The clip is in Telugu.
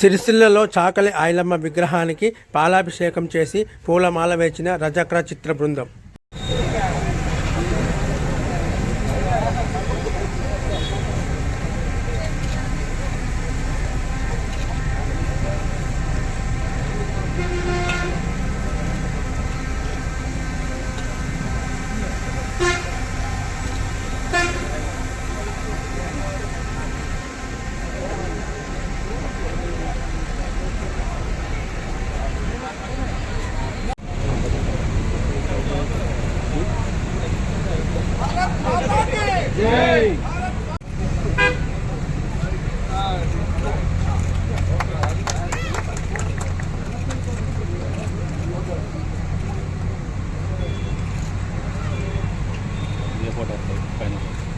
సిరిసిల్లలో చాకలి ఐలమ్మ విగ్రహానికి పాలాభిషేకం చేసి పూలమాల వేచిన రజక్ర చిత్ర బృందం. voter side finally.